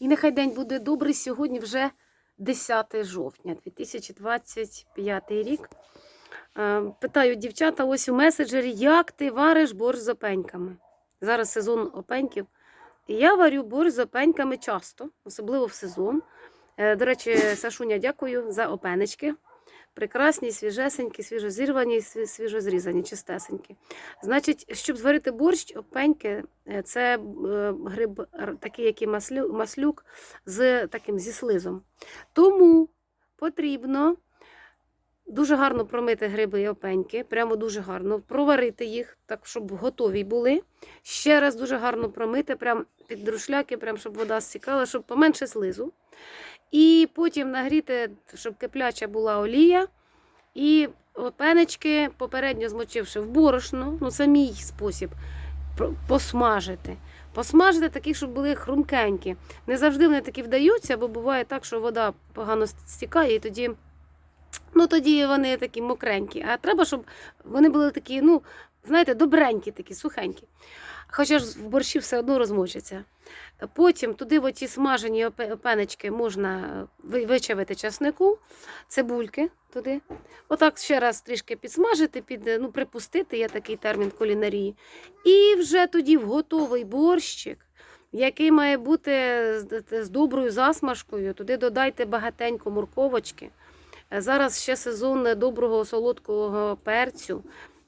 І нехай день буде добрий. Сьогодні вже 10 жовтня 2025 рік. Е, Питаю дівчата ось у меседжері, як ти вариш борщ з опеньками? Зараз сезон опеньків. Я варю борщ з опеньками часто, особливо в сезон. Е, До речі, Сашуня, дякую за опенечки. Прекрасні, свіжесенькі, свіжозірвані, свіжозрізані, чистесенькі. Значить, щоб зварити борщ, опеньки е, це е, гриб такий, як і маслюк, з таким зі слизом. Тому потрібно дуже гарно промити гриби і опеньки, прямо дуже гарно, проварити їх, так, щоб готові були. Ще раз дуже гарно промити, прям під друшляки, прям, щоб вода стікала, щоб поменше слизу. І потім нагріти, щоб кипляча була олія. І опенечки, попередньо змочивши в борошно, ну це мій спосіб, посмажити. Посмажити такі, щоб були хрумкенькі. Не завжди вони такі вдаються, бо буває так, що вода погано стікає, і тоді, ну, тоді вони такі мокренькі. А треба, щоб вони були такі, ну, знаєте, добренькі, такі, сухенькі. Хоча ж в борщі все одно розмочаться. Потім туди в оті смажені опенечки можна вичавити часнику, цибульки туди. Отак ще раз трішки підсмажити, під, ну, припустити, є такий термін кулінарії. І вже тоді в готовий борщик, який має бути з доброю засмажкою, туди додайте багатенько морковочки. Зараз ще сезон доброго солодкого перцю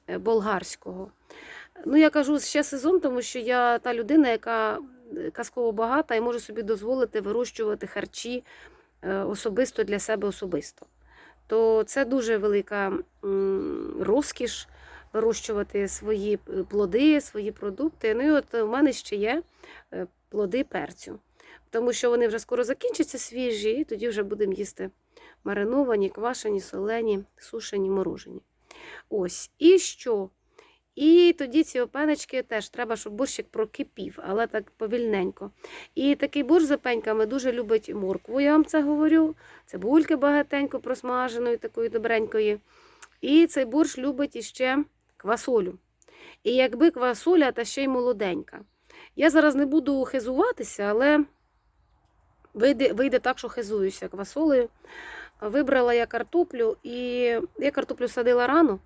е, болгарського. Ну, я кажу ще сезон, тому що я та людина, яка е, казково багата і може собі дозволити вирощувати харчі е, особисто для себе особисто. То це дуже велика розкіш вирощувати свої плоди, свої продукти. Ну і от у мене ще є плоди перцю, тому що вони вже скоро закінчаться свіжі, і тоді вже будемо їсти мариновані, квашені, солені, сушені, морожені. Ось. І що? І тоді ці опенечки теж треба, щоб борщик прокипів, але так повільненько. І такий борщ з опеньками дуже любить моркву, я вам це говорю. Цибульки багатенько просмаженої, такої добренької. І цей борщ любить іще квасолю. І якби квасоля, та ще й молоденька. Я зараз не буду хизуватися, але вийде, вийде так, що хизуюся квасолею. Вибрала я картоплю, і я картоплю садила рано.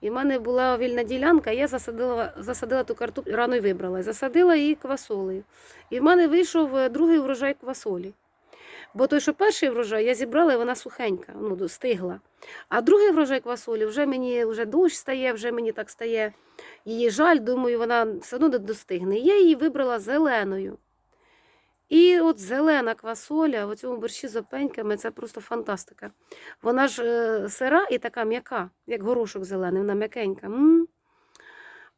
І в мене була вільна ділянка, я засадила, засадила ту картоплю, рано й вибрала, і засадила її квасолею. І в мене вийшов е, другий врожай квасолі. Бо той, що перший врожай, я зібрала, і вона сухенька, ну, стигла. А другий врожай квасолі вже мені вже дощ стає, вже мені так стає її жаль, думаю, вона все одно не достигне. Я її вибрала зеленою. І от зелена квасоля в цьому борщі з опеньками це просто фантастика. Вона ж е, сира і така м'яка, як горошок зелений, вона м'якенька. м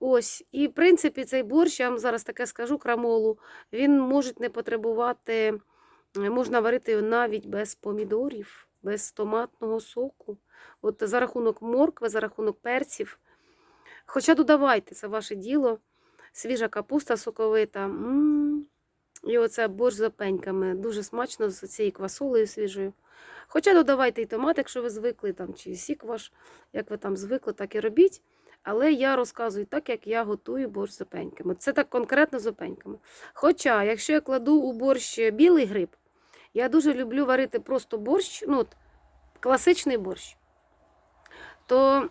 Ось, і в принципі цей борщ, я вам зараз таке скажу крамолу, він може не потребувати, е, можна варити його навіть без помідорів, без томатного соку. От за рахунок моркви, за рахунок перців. Хоча додавайте, це ваше діло. Свіжа капуста соковита. м І оце борщ з опеньками. Дуже смачно з цією квасолею свіжою. Хоча додавайте і томат, якщо ви звикли, там, чи сік ваш, як ви там звикли, так і робіть. Але я розказую так, як я готую борщ з опеньками. Це так конкретно з опеньками. Хоча, якщо я кладу у борщ білий гриб, я дуже люблю варити просто борщ, ну, от, класичний борщ, то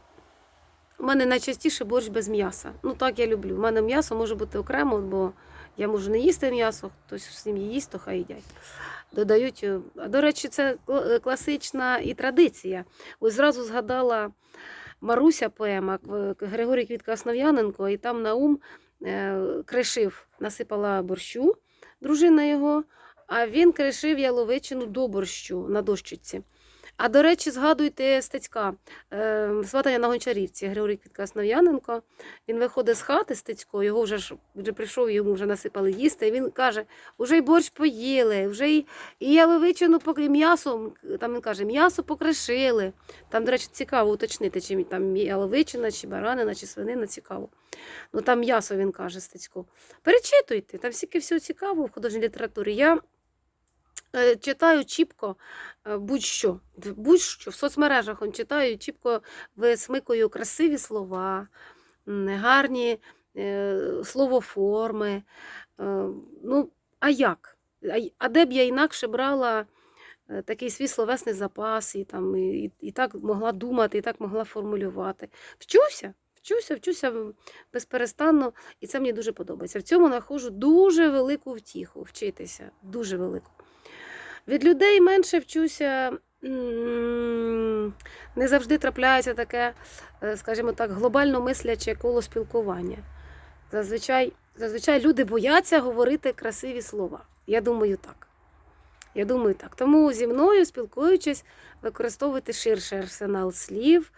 у мене найчастіше борщ без м'яса. Ну так я люблю. У мене м'ясо може бути окремо, бо я можу не їсти м'ясо, хтось в сім'ї їсть, то хай їдять. Додають. е, До речі, це е, класична і традиція. Ось зразу згадала Маруся поема К- Григорій Квітка Основ'яненко, і там Наум е, кришив, насипала борщу, дружина його, а він кришив яловичину до борщу на дощиці. А до речі, згадуйте Стецька, е, сватання на гончарівці Григорій Квітка Основ'яненко. Він виходить з хати Стецько, його вже ж вже прийшов, йому вже насипали їсти. І він каже: уже й борщ поїли, вже й, і яловичину поки м'ясо. Там він каже, м'ясо покришили. Там, до речі, цікаво уточнити, чи там яловичина, чи баранина, чи свинина, цікаво. Ну там м'ясо він каже Стецько. Перечитуйте, там стільки всього цікавого в художній літературі. Я читаю чіпко е, будь-що. Будь-що в соцмережах читаю, чіпко висмикую красиві слова, гарні е, словоформи. Е, ну, а як? А, де б я інакше брала е, такий свій словесний запас, і, там, і, і, так могла думати, і так могла формулювати. Вчуся, вчуся, вчуся безперестанно, і це мені дуже подобається. В цьому знаходжу дуже велику втіху вчитися, дуже велику. Від людей менше вчуся. Не завжди трапляється таке, е, скажімо так, глобально мисляче коло спілкування. Зазвичай, зазвичай люди бояться говорити красиві слова. Я думаю так. Я думаю так. Тому зі мною, спілкуючись, використовуйте ширший арсенал слів,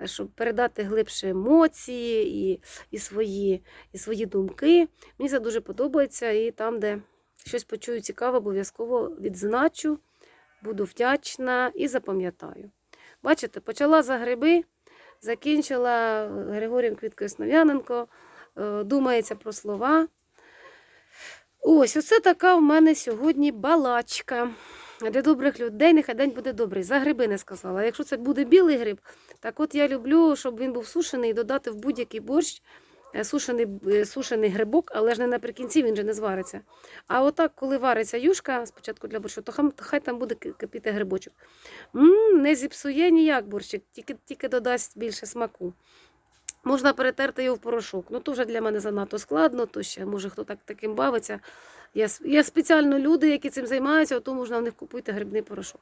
е, щоб передати глибше емоції і, і, свої, і свої думки. Мені це дуже подобається. І там, де щось почую цікаве, обов'язково відзначу, буду вдячна і запам'ятаю. Бачите, почала за гриби, закінчила Григорієм Квіткою Снов'яненко, е, думається про слова. Ось, оце така в мене сьогодні балачка. Для добрих людей нехай день буде добрий. За гриби не сказала. Якщо це буде білий гриб, так от я люблю, щоб він був сушений і додати в будь-який борщ е, сушений, е, сушений грибок, але ж не наприкінці він же не звариться. А отак, коли вариться юшка спочатку для борщу, то хай там буде кипіти грибочок. м не зіпсує ніяк борщик, тільки, тільки додасть більше смаку. Можна перетерти його в порошок. Ну, то вже для мене занадто складно, то ще може хто так таким бавиться. Є, є спеціально люди, які цим займаються, то можна в них купити грибний порошок.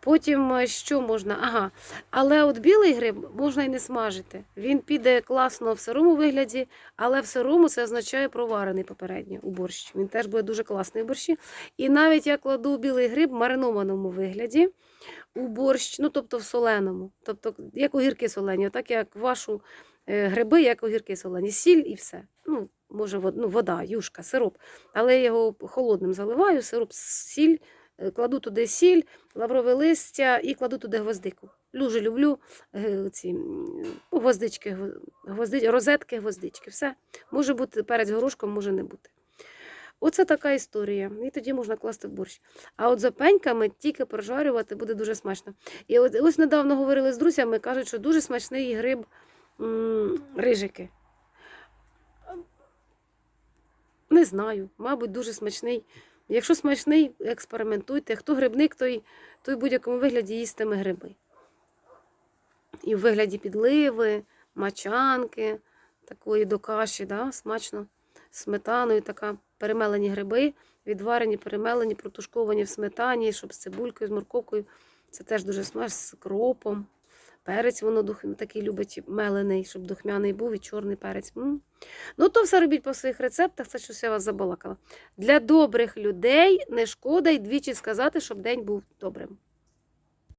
Потім е, що можна? Ага. Але от білий гриб можна і не смажити. Він піде класно в сирому вигляді, але в сирому це означає проварений попередньо у борщ. Він теж буде дуже класний в борщі. І навіть я кладу білий гриб в маринованому вигляді у борщ, ну тобто в соленому. Тобто, як огірки солені, так як вашу е, гриби, як огірки солені, сіль і все. Ну, може, ну, вода, юшка, сироп. Але я його холодним заливаю, сироп, сіль, е, кладу туди сіль, лаврове листя і кладу туди гвоздику. Дуже люблю е, ці гвоздички, гвозди, розетки, гвоздички. Все. Може бути перець горошком, може не бути. Оце така історія. І тоді можна класти в борщ. А от за пеньками тільки прожарювати буде дуже смачно. І ось недавно говорили з друзями, кажуть, що дуже смачний гриб м, рижики. Не знаю, мабуть, дуже смачний. Якщо смачний, експериментуйте. Хто грибник, той, той в будь-якому вигляді їстиме гриби. І в вигляді підливи, мачанки, такої до каші, да, смачно, сметаною, така перемелені гриби, відварені, перемелені, протушковані в сметані, щоб з цибулькою, з морковкою. Це теж дуже смачно, з кропом. Перець воно дух, такий любить мелений, щоб духмяний був і чорний перець. М. Ну, то все робіть по своїх рецептах, це щось я вас забалакала. Для добрих людей не шкода й двічі сказати, щоб день був добрим.